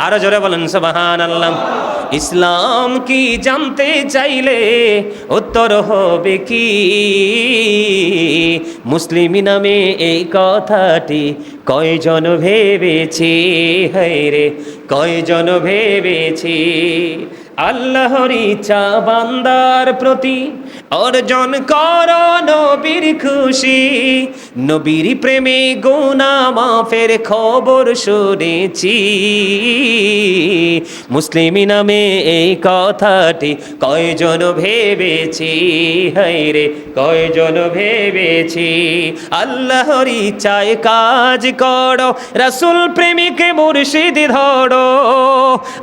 আরও জোরে বলেন সুবাহান আল্লাহ ইসলাম কি জানতে চাইলে উত্তর হবে কি? মুসলিম নামে এই কথাটি কয়জন ভেবেছি? হায়রে কয়জন ভেবেছি? আল্লাহর ইচ্ছা বান্দার প্রতি অর্জন কর নবীর খুশি, নবীর প্রেমে গুনা মাফের খবর শুনেছি। মুসলিম নামে এই কথাটি কয়জন ভেবেছি? হায়রে কয়জন ভেবেছি? আল্লাহর ইচ্ছায় কাজ করো, রাসুল প্রেমিকে মুর্শিদ ধরো।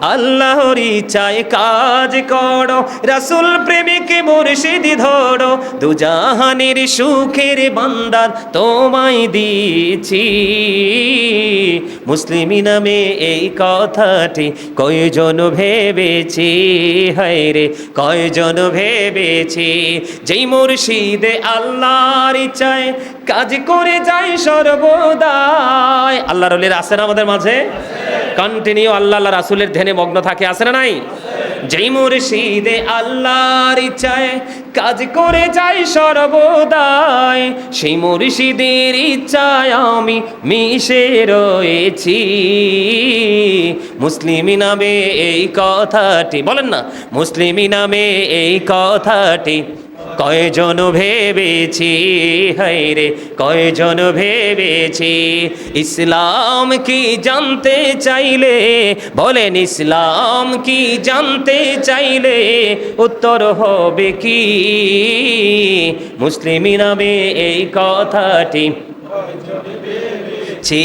আল্লাহর ইচ্ছায় কাজ করো, রাসুল প্রেমিকে মুর্শিদ ধরো দুজাহানের সুখের বান্দার তোমায় দিয়েছি। মুসলিম নামে এই কথাটি কয়জন ভেবেছি? হায়রে কয়জন ভেবেছি? যেই মুর্শিদে আল্লাহর ইচ্ছায় কাজ করে যায় সর্বদাই। আল্লাহ রলির আছেন আমাদের মাঝে? কন্টিনিউ আল্লাহ রাসুলের ধ্যানে মগ্ন থাকে, আছে না নাই? যেই মুর্শিদে আল্লাহর ইচ্ছায় কাজ করে যাই সর্বদাই, সেই মুর্শিদের ইচ্ছায় আমি মিশে রয়েছি। মুসলিমি নামে এই কথাটি, বলেন না, মুসলিমি নামে এই কথাটি কয়জন ভেবেছি? হাইরে কয়জন ভেবেছি? ইসলাম কি জানতে চাইলে? বলেন, ইসলাম কি জানতে চাইলে? উত্তর হবে কি? মুসলিম নামে এই কথাটি। ছি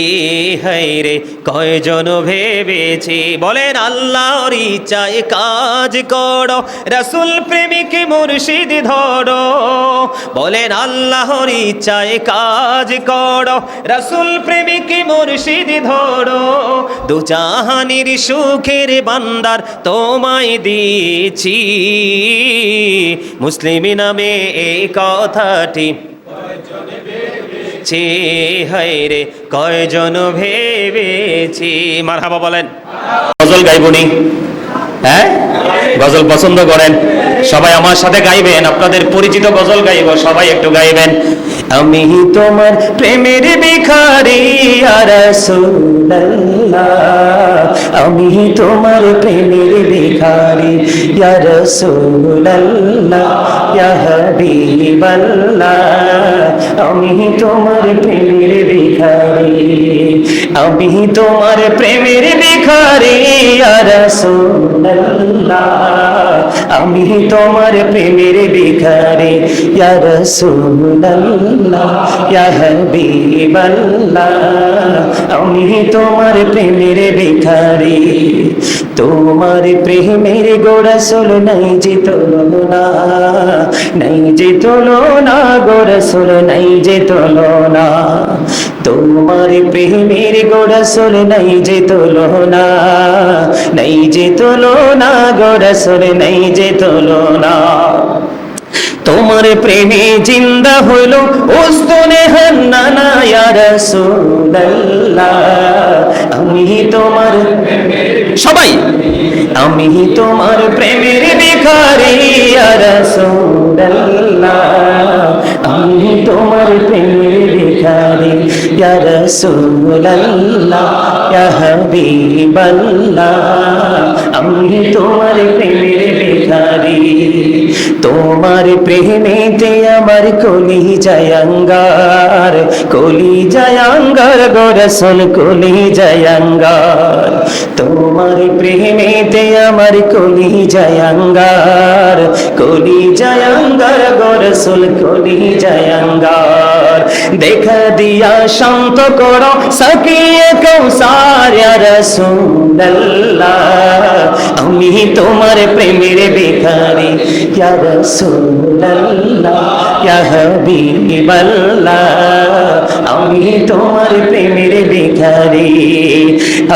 হাইরে কয়জন ভেবেছি? বলেন, আল্লাহর ইচ্ছায় কাজ করো, রাসুল প্রেমিক মুর্শিদ ধরো। বলেন, আল্লাহর ইচ্ছায় কাজ করো, রাসুল প্রেমিক মুর্শিদ ধরো। দু জাহানির সুখের বান্দার তোমায় দিয়েছি। মুসলিম নামে এই কথাটি ছি হাইরে কয়জন ভেবেছি। মারহাবা বলেন। গজল গাইবনি হ্যাঁ? গজল পছন্দ করেন। সবাই আমার সাথে গাইবেন, আপনাদের পরিচিত গজল গাইব, সবাই একটু গাইবেন। আমি তোমার প্রেমের ভিখারি আর আমি তোমার প্রেমের ভিখারি হাবিবাল্লাহ। আমি তোমার প্রেমের ভিখারি। আমি তোমার প্রেমের ভিখারি রাসূলুল্লাহ। আমি তোমার প্রেমের ভিখারি ইয়া রাসূলুল্লাহ, ইয়া হাবিবাল্লাহ, আমি তোমার প্রেমের ভিখারি তোমার প্রেমের গোরসল নাই যে তুলনা, নাই যে তুলনা গোরসল নাই যে তুলনা। তোমার প্রেমের গোরসল নাই যে তোলো তুলনা নাই যে তুলনা গোরসল নাই যে তোলো তুলনা তোমার প্রেমে জিন্দা হইল ওস্তনে হান্নানা, ইয়া রাসূলুল্লাহ। আমি তোমার সবাই, আমি তোমার প্রেমের ভিখারি, ইয়া রাসূলুল্লাহ। ভিখারি ইয়া রাসূলুল্লাহ ইয়া হাবিবাল্লাহ আমি তোমার প্রেমের ভিখারি তোমার প্রেমেতে আমার কলি জয়ঙ্গার কলি জয়ঙ্গার গোরসল কলি জয়ঙ্গার তোমার প্রেমেতে আমার কলি জয়ঙ্গার কলি জয়ঙ্গার গোরসল কলি জয়ঙ্গার দেখা দিয়া শান্ত করো সকিয়ে কৌসার রসুল্লাহ আমি তোমার প্রেমের বেকারি ইয়া রসুল্লাহ ইয়া হাবিবাল্লাহ আমি তোমার প্রেমের বেকারি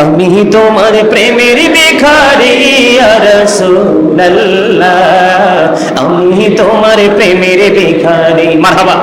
আমি তোমার প্রেমের বেকারি ইয়া রসুল্লাহ আমি তোমার প্রেমের বেকারি মারহাবা